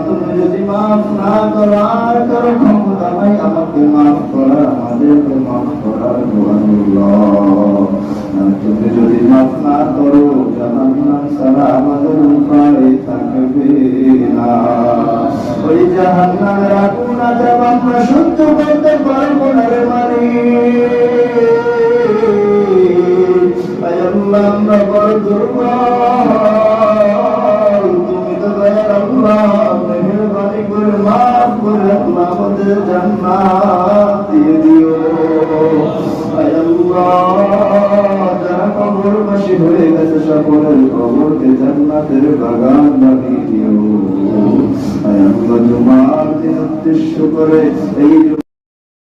তুমি যদি মাফ না করো আর কারও ক্ষমতা নাই আমাকে মাফ করা আমাদেরকে মাফ করার তুমি যদি মাফ না করো জাহান্নাম ছাড়া আমাদের উপায় থাকবে না ওই জাহান্নামের আগুন আজাব আমরা সহ্য করতে পারব না রে আল্লাহ আমরা বড় দুর্বল, তুমি তো দয়ার আল্লাহ, মেহেরবানি করে মাফ করে আমাদের জান্নাত দিয়ে দিও। যারা কবরবাসী হয়ে গেছে, সকলের কবরকে জান্নাতের বাগান বানিয়ে দিও। দিন উদ্দেশ্য করে এই